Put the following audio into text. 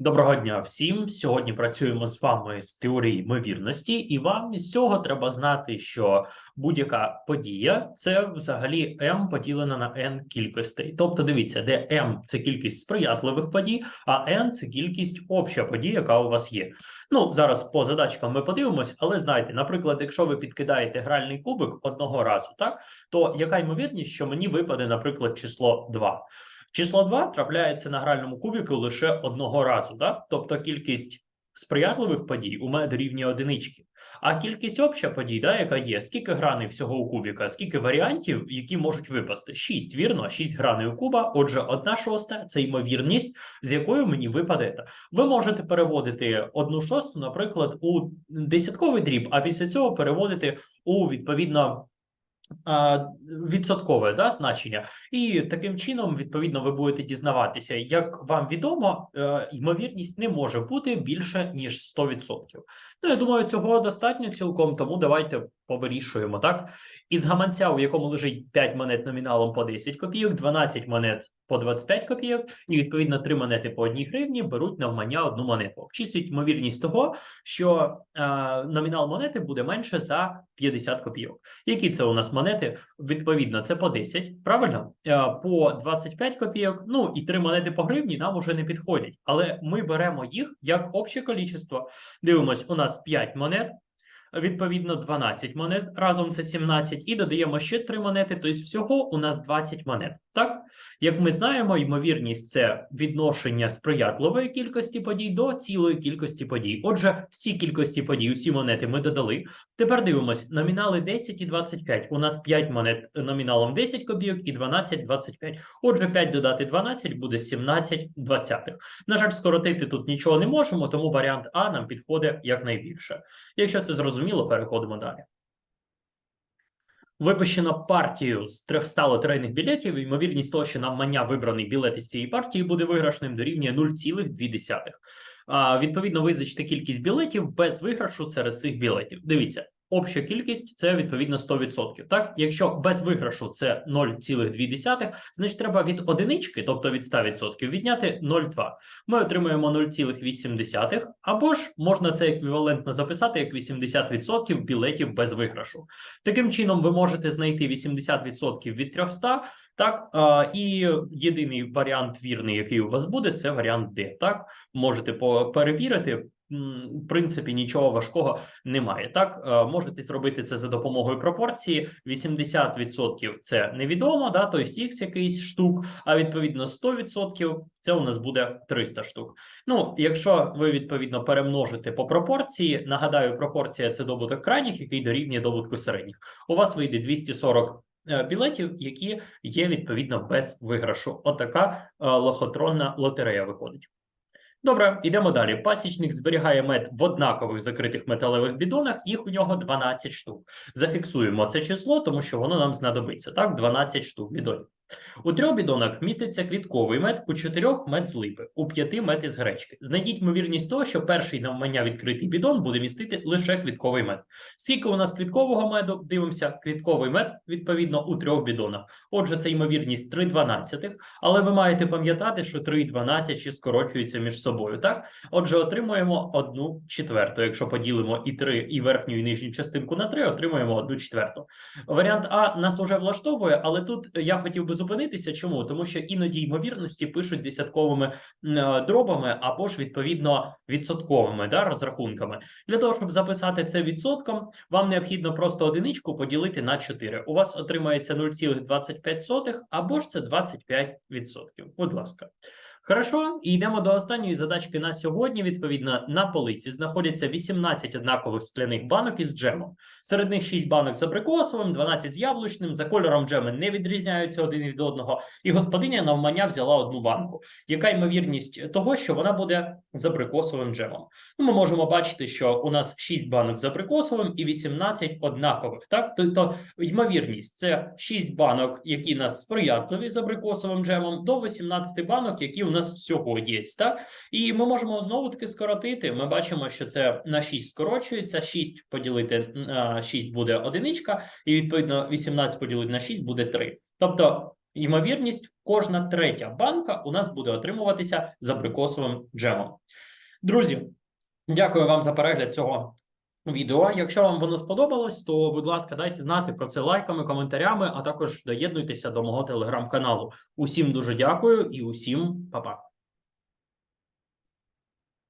Доброго дня всім. Сьогодні працюємо з вами з теорії ймовірності, і вам із цього треба знати, що будь-яка подія це взагалі m поділена на n кількостей. Тобто, дивіться, де m – це кількість сприятливих подій, а n – це кількість обща подій, яка у вас є. Ну зараз по задачкам ми подивимось, але знаєте, наприклад, якщо ви підкидаєте гральний кубик одного разу, так то яка ймовірність, що мені випаде, наприклад, число 2? Число 2 трапляється на гральному кубіку лише одного разу, да? тобто кількість сприятливих подій у мене дорівнює одинички. А кількість обща подій, да, яка є, скільки граней всього у кубіка, скільки варіантів, які можуть випасти? 6, вірно, 6 граней у куба, отже, одна шоста це ймовірність, з якою мені випаде. Ви можете переводити одну шосту, наприклад, у десятковий дріб, а після цього переводити у відповідно. Відсоткове да, значення, і таким чином, відповідно, ви будете дізнаватися, як вам відомо, е, ймовірність не може бути більше ніж 100%. Ну, я думаю, цього достатньо цілком, тому давайте повирішуємо так. Із гаманця, у якому лежить 5 монет номіналом по 10 копійок, 12 монет по 25 копійок, і відповідно 3 монети по 1 гривні беруть навмання одну монету. Обчислюють ймовірність того, що е, номінал монети буде менше за 50 копійок. Які це у нас монети? Відповідно, це по 10, правильно? Е, По 25 копійок, ну і 3 монети по гривні нам уже не підходять. Але ми беремо їх як обще количество. Дивимось, у нас 5 монет. Відповідно, 12 монет, разом це 17, і додаємо ще 3 монети, тобто всього у нас 20 монет. Так, як ми знаємо, ймовірність це відношення сприятливої кількості подій до цілої кількості подій. Отже, всі кількості подій, усі монети ми додали. Тепер дивимось: номінали 10 і 25. У нас 5 монет номіналом 10 копійок і 12 25. Отже, 5 додати 12 буде 17 двадцятих. На жаль, скоротити тут нічого не можемо, тому варіант А нам підходить якнайбільше. Якщо це зрозуміло, переходимо далі. Випущено партію з 300 лотерейних білетів. Ймовірність того, що навмання вибраний білет із цієї партії буде виграшним, дорівнює 0,2. А, відповідно, визначте кількість білетів без виграшу серед цих білетів. Дивіться, обща кількість це відповідно 100%. Так, якщо без виграшу це 0,2, значить треба від одинички, тобто від 100%, відняти 0,2. Ми отримуємо 0,8, або ж можна це еквівалентно записати як 80% білетів без виграшу. Таким чином, ви можете знайти 80% від 300, так, і єдиний варіант вірний, який у вас буде, це варіант D. Так, можете перевірити. В принципі, нічого важкого немає. Так, Е, можете зробити це за допомогою пропорції. 80% це невідомо, да, тобто X якийсь штук, а відповідно 100% це у нас буде 300 штук. Ну, якщо ви відповідно перемножите по пропорції, нагадаю, пропорція це добуток крайніх, який дорівнює добутку середніх. У вас вийде 240 е, білетів, які є відповідно без виграшу. Отака е, лохотронна лотерея виходить. Добре, йдемо далі. Пасічник зберігає мед в однакових закритих металевих бідонах. Їх у нього 12 штук. Зафіксуємо це число, тому що воно нам знадобиться. Так, 12 штук бідонів. У трьох бідонах міститься квітковий мед, у чотирьох мед з липи, у п'яти мед із гречки. Знайдіть ймовірність того, що перший навмання відкритий бідон буде містити лише квітковий мед. Скільки у нас квіткового меду? Дивимося, квітковий мед відповідно у трьох бідонах. Отже, це ймовірність 3 дванадцятих, але ви маєте пам'ятати, що 3 і 12 ще скорочуються між собою. Так, отже, отримуємо одну четверту. Якщо поділимо і 3, і верхню і нижню частинку на 3, отримуємо одну четверту. Варіант А нас уже влаштовує, але тут я хотів би зупинитися. Чому? Тому що іноді ймовірності пишуть десятковими е, дробами або ж відповідно відсотковими да, розрахунками. Для того, щоб записати це відсотком, вам необхідно просто одиничку поділити на 4. У вас отримається 0,25 або ж це 25%. Будь ласка. Хорошо, і йдемо до останньої задачки на сьогодні. Відповідно, на полиці знаходяться 18 однакових скляних банок із джемом. Серед них 6 банок з абрикосовим, 12 з яблучним. За кольором джеми не відрізняються один від одного. І господиня навмання взяла одну банку. Яка ймовірність того, що вона буде з абрикосовим джемом? Ну, ми можемо бачити, що у нас 6 банок з абрикосовим і 18 однакових. Так, тобто ймовірність це 6 банок, які нас сприятливі з абрикосовим джемом, до 18 банок, які у нас всього є. Так, і ми можемо знову таки скоротити. Ми бачимо, що це на 6 скорочується. 6 поділити на 6 буде одиничка, і відповідно 18 поділити на 6 буде 3. Тобто ймовірність, кожна третя банка у нас буде отримуватися з абрикосовим джемом. Друзі, дякую вам за перегляд цього відео. Якщо вам воно сподобалось, то, будь ласка, дайте знати про це лайками, коментарями, а також доєднуйтеся до мого телеграм-каналу. Усім дуже дякую і усім па-па.